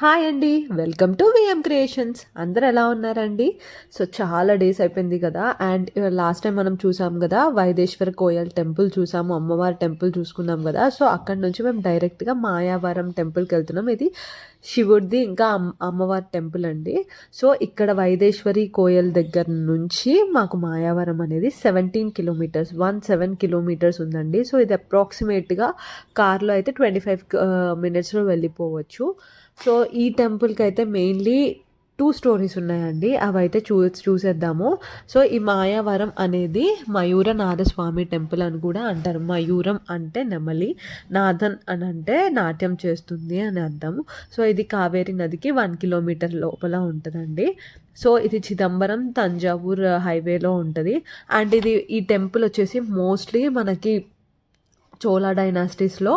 Hi అండి welcome to VM creations అందరు ఎలా ఉన్నారండి? సో చాలా డేస్ అయిపోయింది కదా అండ్ లాస్ట్ టైం మనం చూసాం కదా వైదేశ్వర కోయల్ టెంపుల్ చూసాము అమ్మవారి టెంపుల్ చూసుకున్నాం కదా. సో అక్కడ నుంచి మేము డైరెక్ట్గా మాయావరం టెంపుల్కి వెళ్తున్నాం. ఇది శివుడిది ఇంకా అమ్ అమ్మవారి టెంపుల్ అండి. సో ఇక్కడ వైదేశ్వరి కోయల్ దగ్గర నుంచి మాకు మాయావరం అనేది seventeen kilometres one seven kilometres ఉందండి. సో ఇది అప్రాక్సిమేట్గా కార్లో అయితే ట్వంటీ ఫైవ్ మినిట్స్లో వెళ్ళిపోవచ్చు. సో ఈ టెంపుల్కి అయితే మెయిన్లీ టూ స్టోరీస్ ఉన్నాయండి. అవి అయితే చూ చూసేద్దాము. సో ఈ మాయావరం అనేది మయూర నాథస్వామి టెంపుల్ అని కూడా అంటారు. మయూరం అంటే నెమలి నాథన్ అని అంటే నాట్యం చేస్తుంది అని అర్థం. సో ఇది కావేరి నదికి వన్ కిలోమీటర్ లోపల ఉంటుందండి. సో ఇది చిదంబరం తంజావూర్ హైవేలో ఉంటుంది. అండ్ ఇది ఈ టెంపుల్ వచ్చేసి మోస్ట్లీ మనకి చోళా డైనాసిటీస్లో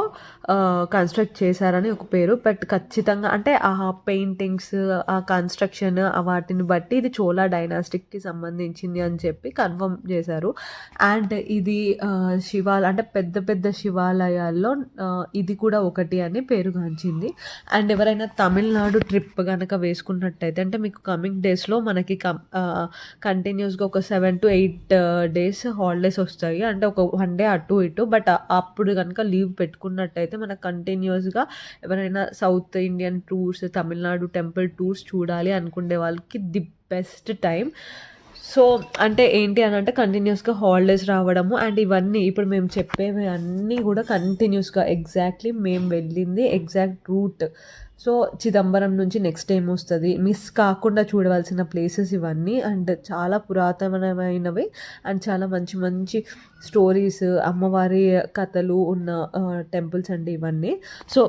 కన్స్ట్రక్ట్ చేశారని ఒక పేరు. బట్ ఖచ్చితంగా అంటే ఆ పెయింటింగ్స్ ఆ కన్స్ట్రక్షన్ వాటిని బట్టి ఇది చోళా డైనాస్టిక్కి సంబంధించింది అని చెప్పి కన్ఫర్మ్ చేశారు. అండ్ ఇది శివాల అంటే పెద్ద పెద్ద శివాలయాల్లో ఇది కూడా ఒకటి అని పేరుగాంచింది అండ్ ఎవరైనా తమిళనాడు ట్రిప్ కనుక వేసుకున్నట్టయితే అంటే మీకు కమింగ్ డేస్లో మనకి కం కంటిన్యూస్గా ఒక seven to eight days holidays వస్తాయి. అంటే ఒక వన్ డే అటు ఇటు బట్ అప్పుడు కనుక లీవ్ పెట్టుకున్నట్టయితే మనకు కంటిన్యూస్గా ఎవరైనా South Indian tours Tamil Nadu temple tours చూడాలి అనుకునే వాళ్ళకి ది బెస్ట్ టైం సో అంటే ఏంటి అని అంటే కంటిన్యూస్గా హాలిడేస్ రావడము అండ్ ఇవన్నీ ఇప్పుడు మేము చెప్పేవి అన్నీ కూడా కంటిన్యూస్గా ఎగ్జాక్ట్లీ మేము వెళ్ళింది ఎగ్జాక్ట్ రూట్ సో చిదంబరం నుంచి నెక్స్ట్ ఏం వస్తుంది. మిస్ కాకుండా చూడవలసిన ప్లేసెస్ ఇవన్నీ అండ్ చాలా పురాతనమైనవి అండ్ చాలా మంచి మంచి స్టోరీస్ అమ్మవారి కథలు ఉన్న టెంపుల్స్ అండి ఇవన్నీ. సో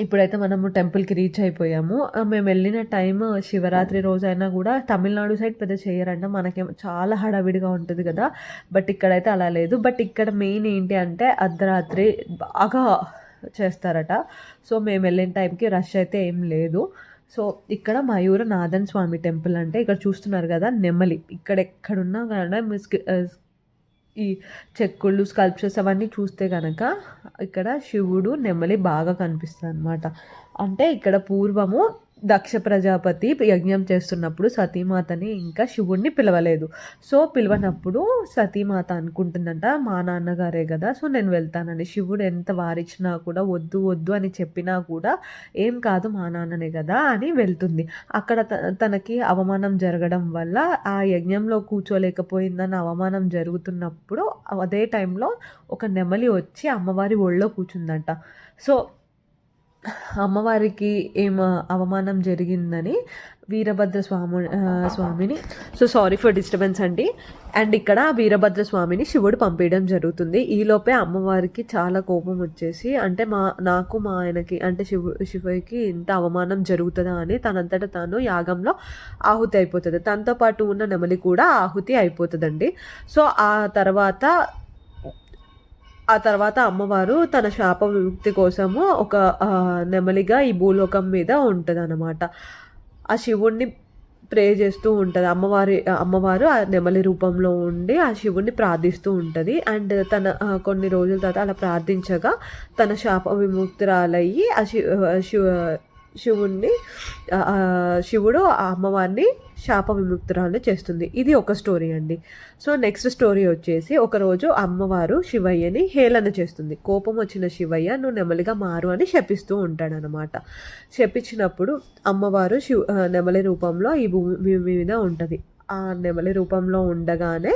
ఇప్పుడైతే మనము టెంపుల్కి రీచ్ అయిపోయాము. మేము వెళ్ళిన టైం శివరాత్రి రోజు అయినా కూడా తమిళనాడు సైడ్ పెద్ద చేయరంట. మనకేమో చాలా హడావిడిగా ఉంటుంది కదా. బట్ ఇక్కడైతే అలా లేదు. బట్ ఇక్కడ మెయిన్ ఏంటి అంటే అర్ధరాత్రి బాగా చేస్తారట. సో మేము వెళ్ళిన టైంకి రష్ అయితే ఏం లేదు. సో ఇక్కడ మయూర నాథన్ స్వామి టెంపుల్ అంటే ఇక్కడ చూస్తున్నారు కదా నెమలి. ఇక్కడ ఎక్కడున్నా కానీ ఈ చెక్కుళ్ళు స్కల్ప్చర్స్ అవన్నీ చూస్తే కనుక ఇక్కడ శివుడు నెమలి బాగా కనిపిస్తుంది అనమాట అంటే ఇక్కడ పూర్వము దక్ష ప్రజాపతి యజ్ఞం చేస్తున్నప్పుడు సతీమాతని ఇంకా శివుణ్ణి పిలవలేదు. సో పిలవనప్పుడు సతీమాత అనుకుంటుందంట మా నాన్నగారే కదా సో నేను వెళ్తానని శివుడు ఎంత వారిచ్చినా కూడా వద్దు వద్దు అని చెప్పినా కూడా ఏం కాదు మా నాన్ననే కదా అని వెళ్తుంది. అక్కడ తనకి అవమానం జరగడం వల్ల ఆ యజ్ఞంలో కూర్చోలేకపోయిందని అవమానం జరుగుతున్నప్పుడు అదే టైంలో ఒక నెమలి వచ్చి అమ్మవారి ఒళ్ళో కూర్చుందంట. సో అమ్మవారికి ఏం అవమానం జరిగిందని వీరభద్ర స్వామి స్వామిని. సో సారీ ఫర్ డిస్టర్బెన్స్ అండి. అండ్ ఇక్కడ వీరభద్ర స్వామిని శివుడు పంపించడం జరుగుతుంది. ఈలోపే అమ్మవారికి చాలా కోపం వచ్చేసి అంటే మా నాకు మా ఆయనకి అంటే శివు శివుడికి ఇంత అవమానం జరుగుతుందా అని తనంతట తాను యాగంలో ఆహుతి అయిపోతుంది. తనతో పాటు ఉన్న నెమలి కూడా ఆహుతి అయిపోతుందండి. సో ఆ తర్వాత ఆ తర్వాత అమ్మవారు తన శాప విముక్తి కోసము ఒక నెమలిగా ఈ భూలోకం మీద ఉంటుంది అన్నమాట ఆ శివుణ్ణి ప్రే చేస్తూ ఉంటుంది. అమ్మవారి అమ్మవారు ఆ నెమలి రూపంలో ఉండి ఆ శివుణ్ణి ప్రార్థిస్తూ ఉంటుంది. అండ్ తన కొన్ని రోజుల తర్వాత అలా ప్రార్థించగా తన శాప విముక్తురాలయ్యి ఆ శివ శివుణ్ణి శివుడు ఆ అమ్మవారిని శాప విముక్తురాలు చేస్తుంది. ఇది ఒక స్టోరీ అండి. సో నెక్స్ట్ స్టోరీ వచ్చేసి ఒకరోజు అమ్మవారు శివయ్యని హేళన చేస్తుంది. కోపం వచ్చిన శివయ్య నువ్వు నెమలిగా మారు అని శపిస్తూ ఉంటాడనమాట. శపించినప్పుడు అమ్మవారు శివ నెమలి రూపంలో ఈ భూమి మీద ఉంటుంది. ఆ నెమలి రూపంలో ఉండగానే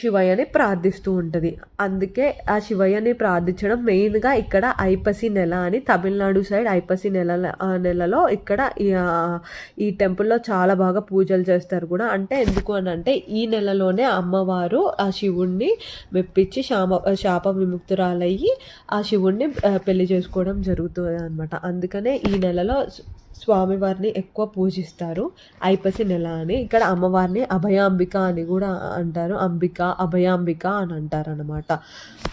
శివయ్యని ప్రార్థిస్తూ ఉంటుంది. అందుకే ఆ శివయ్యని ప్రార్థించడం మెయిన్గా ఇక్కడ ఐపసి నెల అని తమిళనాడు సైడ్ ఐపసి నెల నెలలో ఇక్కడ ఈ టెంపుల్లో చాలా బాగా పూజలు చేస్తారు కూడా. అంటే ఎందుకు అని అంటే ఈ నెలలోనే అమ్మవారు ఆ శివుణ్ణి మెప్పించి శామ శాప విముక్తురాలయ్యి ఆ శివుణ్ణి పెళ్ళి చేసుకోవడం జరుగుతుంది అనమాట అందుకనే ఈ నెలలో స్వామివారిని ఎక్కువ పూజిస్తారు. ఐపసి నెల అని. ఇక్కడ అమ్మవారిని అభయాంబిక అని కూడా అంటారు. అంబిక అభయాంబిక అని అంటారు అనమాట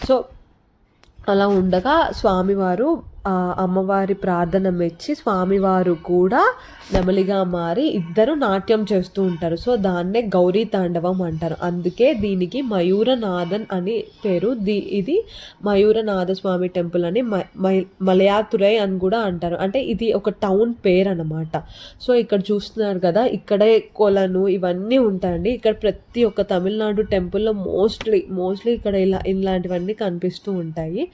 సో అలా ఉండగా స్వామివారు అమ్మవారి ప్రార్థన మెచ్చి స్వామివారు కూడా నెమలిగా మారి ఇద్దరు నాట్యం చేస్తూ ఉంటారు. సో దాన్నే గౌరీ తాండవం అంటారు. అందుకే దీనికి మయూరనాథన్ అని పేరు. దీ ఇది మయూరనాథ స్వామి టెంపుల్ అని మ- మై- మలయాతురై అని కూడా అంటారు. అంటే ఇది ఒక టౌన్ పేరు అనమాట సో ఇక్కడ చూస్తున్నారు కదా ఇక్కడే కొలను ఇవన్నీ ఉంటాయండి. ఇక్కడ ప్రతి ఒక్క తమిళనాడు టెంపుల్లో మోస్ట్లీ మోస్ట్లీ ఇక్కడ ఇలా ఇలాంటివన్నీ కనిపిస్తూ ఉంటాయి.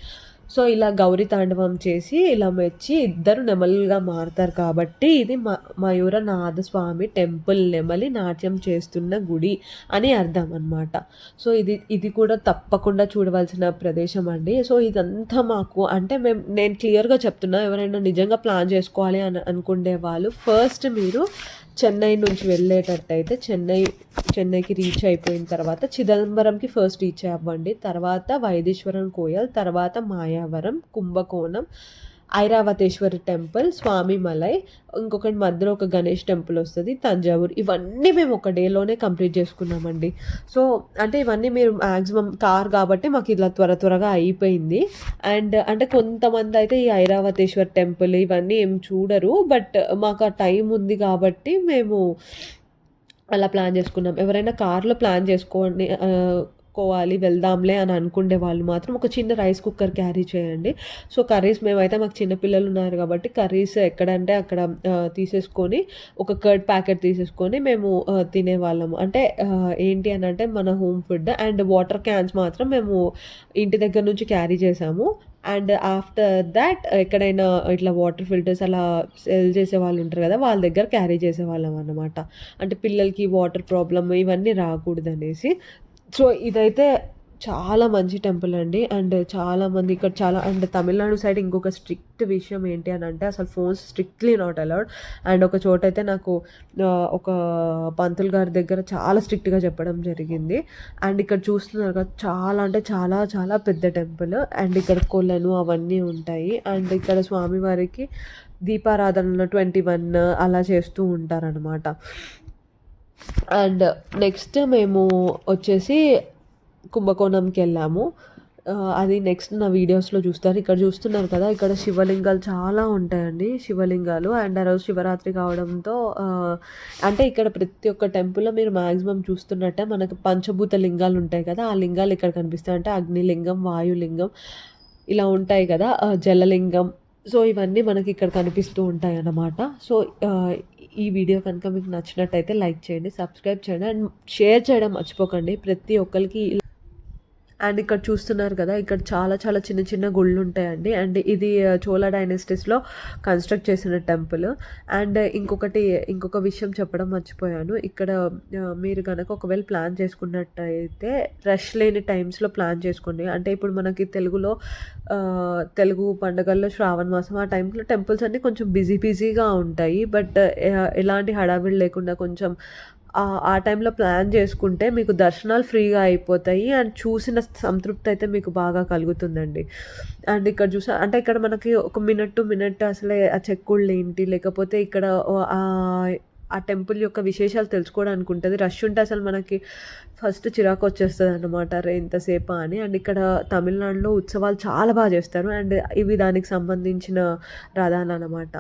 సో ఇలా గౌరీ తాండవం చేసి ఇలా మెచ్చి ఇద్దరు నెమలుగా మారుతారు కాబట్టి ఇది మ మయూరనాథ స్వామి టెంపుల్ నెమలి నాట్యం చేస్తున్న గుడి అని అర్థం అనమాట సో ఇది ఇది కూడా తప్పకుండా చూడవలసిన ప్రదేశం అండి. సో ఇదంతా మాకు అంటే మేము నేను క్లియర్గా చెప్తున్నా ఎవరైనా నిజంగా ప్లాన్ చేసుకోవాలి అని అనుకునే వాళ్ళు ఫస్ట్ మీరు చెన్నై నుంచి వెళ్ళేటట్టయితే చెన్నై చెన్నైకి రీచ్ అయిపోయిన తర్వాత చిదంబరంకి ఫస్ట్ రీచ్ అవ్వండి. తర్వాత వైదేశ్వరం కోయల్ తర్వాత మాయావరం కుంభకోణం ఐరావతేశ్వరి టెంపుల్ స్వామి మలై ఇంకొకటి మధ్యలో ఒక గణేష్ టెంపుల్ వస్తుంది తంజావూర్. ఇవన్నీ మేము ఒక డేలోనే కంప్లీట్ చేసుకున్నామండి. సో అంటే ఇవన్నీ మీరు మ్యాక్సిమం కార్ కాబట్టి మాకు ఇలా త్వర త్వరగా అయిపోయింది. అండ్ అంటే కొంతమంది అయితే ఈ ఐరావతేశ్వర్ టెంపుల్ ఇవన్నీ ఏం చూడరు బట్ మాకు ఆ టైం ఉంది కాబట్టి మేము అలా ప్లాన్ చేసుకున్నాం. ఎవరైనా కార్లో ప్లాన్ చేసుకోండి కలుపుకోవాలి వెళ్దాంలే అని అనుకునే వాళ్ళు మాత్రం ఒక చిన్న రైస్ కుక్కర్ క్యారీ చేయండి. సో కర్రీస్ మేమైతే మాకు చిన్నపిల్లలు ఉన్నారు కాబట్టి కర్రీస్ ఎక్కడంటే అక్కడ తీసేసుకొని ఒక కర్డ్ ప్యాకెట్ తీసేసుకొని మేము తినే వాళ్ళము అంటే ఏంటి అని అంటే మన home food and water cans మాత్రం మేము ఇంటి దగ్గర నుంచి క్యారీ చేసాము. అండ్ ఆఫ్టర్ దాట్ ఎక్కడైనా ఇట్లా వాటర్ ఫిల్టర్స్ అలా సెల్ చేసే వాళ్ళు ఉంటారు కదా వాళ్ళ దగ్గర క్యారీ చేసే వాళ్ళం అంటే పిల్లలకి వాటర్ ప్రాబ్లమ్ ఇవన్నీ రాకూడదు అనేసి సో ఇదైతే చాలా మంచి టెంపుల్ అండి. అండ్ చాలామంది ఇక్కడ చాలా అండ్ తమిళనాడు సైడ్ ఇంకొక స్ట్రిక్ట్ విషయం ఏంటి అని అంటే అసలు phones strictly not allowed. And ఒక చోట అయితే నాకు ఒక పంతులు గారి దగ్గర చాలా స్ట్రిక్ట్గా చెప్పడం జరిగింది. అండ్ ఇక్కడ చూస్తున్నారు కదా చాలా అంటే చాలా చాలా పెద్ద టెంపుల్. అండ్ ఇక్కడ కొలను అవన్నీ ఉంటాయి. అండ్ ఇక్కడ స్వామివారికి దీపారాధన ట్వంటీ వన్ అలా చేస్తూ ఉంటారనమాట అండ్ నెక్స్ట్ మేము వచ్చేసి కుంభకోణంకి వెళ్ళాము. అది నెక్స్ట్ నా వీడియోస్లో చూస్తారు. ఇక్కడ చూస్తున్నారు కదా ఇక్కడ శివలింగాలు చాలా ఉంటాయండి శివలింగాలు. అండ్ ఆ రోజు శివరాత్రి కావడంతో అంటే ఇక్కడ ప్రతి ఒక్క టెంపుల్లో మీరు మ్యాక్సిమం చూస్తున్నట్టే మనకు పంచభూత లింగాలు ఉంటాయి కదా ఆ లింగాలు ఇక్కడ కనిపిస్తాయి. అంటే అగ్నిలింగం వాయులింగం ఇలా ఉంటాయి కదా జలలింగం. సో ఇవన్నీ మనకి ఇక్కడ కనిపిస్తూ ఉంటాయి అన్నమాట సో ఈ వీడియో కనుక మీకు నచ్చినట్టయితే లైక్ చేయండి సబ్స్క్రైబ్ చేయండి అండ్ షేర్ చేయడం మర్చిపోకండి. ప్రతి ఒక్కరికి అండ్ ఇక్కడ చూస్తున్నారు కదా ఇక్కడ చాలా చాలా చిన్న చిన్న గుళ్ళు ఉంటాయండి అండ్ ఇది చోళ డైనెస్టీస్లో కన్స్ట్రక్ట్ చేసిన టెంపుల్. అండ్ ఇంకొకటి ఇంకొక విషయం చెప్పడం మర్చిపోయాను. ఇక్కడ మీరు కనుక ఒకవేళ ప్లాన్ చేసుకున్నట్టయితే రష్ లేని టైమ్స్లో ప్లాన్ చేసుకోండి. అంటే ఇప్పుడు మనకి తెలుగులో తెలుగు పండుగల్లో శ్రావణ మాసం ఆ టైంలో టెంపుల్స్ అన్నీ కొంచెం బిజీ బిజీగా ఉంటాయి. బట్ ఎలాంటి హడావిడి లేకుండా కొంచెం ఆ- టైంలో ప్లాన్ చేసుకుంటే మీకు దర్శనాలు ఫ్రీగా అయిపోతాయి అండ్ చూసిన సంతృప్తి అయితే మీకు బాగా కలుగుతుందండి. అండ్ ఇక్కడ చూసా అంటే ఇక్కడ మనకి ఒక మినిట్ టు మినిట్ అసలే ఆ చెక్కుళ్ళు ఏంటి లేకపోతే ఇక్కడ ఆ టెంపుల్ యొక్క విశేషాలు తెలుసుకోవడానికి ఉంటుంది. రష్ ఉంటే అసలు మనకి ఫస్ట్ చిరాకు వచ్చేస్తుంది అనమాట రే ఇంతసేపా అని. అండ్ ఇక్కడ తమిళనాడులో ఉత్సవాలు చాలా బాగా చేస్తారు. అండ్ ఇవి దానికి సంబంధించిన రథాలు అనమాట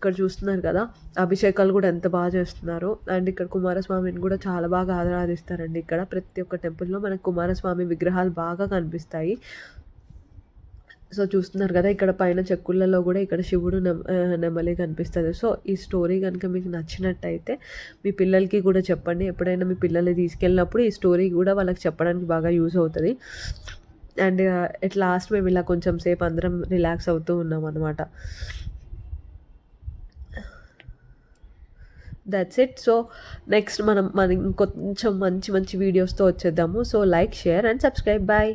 ఇక్కడ చూస్తున్నారు కదా అభిషేకాలు కూడా ఎంత బాగా చేస్తున్నారు. అండ్ ఇక్కడ కుమారస్వామిని కూడా చాలా బాగా ఆరాధిస్తారండి ఇక్కడ. ప్రతి ఒక్క టెంపుల్లో మనకు కుమారస్వామి విగ్రహాలు బాగా కనిపిస్తాయి. సో చూస్తున్నారు కదా ఇక్కడ పైన చెక్కులలో కూడా ఇక్కడ శివుడు నెమ నెమలి కనిపిస్తుంది. సో ఈ స్టోరీ కనుక మీకు నచ్చినట్టయితే మీ పిల్లలకి కూడా చెప్పండి. ఎప్పుడైనా మీ పిల్లల్ని తీసుకెళ్ళినప్పుడు ఈ స్టోరీ కూడా వాళ్ళకి చెప్పడానికి బాగా యూజ్ అవుతుంది. అండ్ ఎట్ లాస్ట్ మేము ఇలా కొంచెం సేపు అందరం రిలాక్స్ అవుతూ ఉన్నాం అనమాట దట్స్ ఇట్ సో నెక్స్ట్ మనం మనం ఇంకొంచెం మంచి మంచి వీడియోస్తో వచ్చేద్దాము. So like share and subscribe bye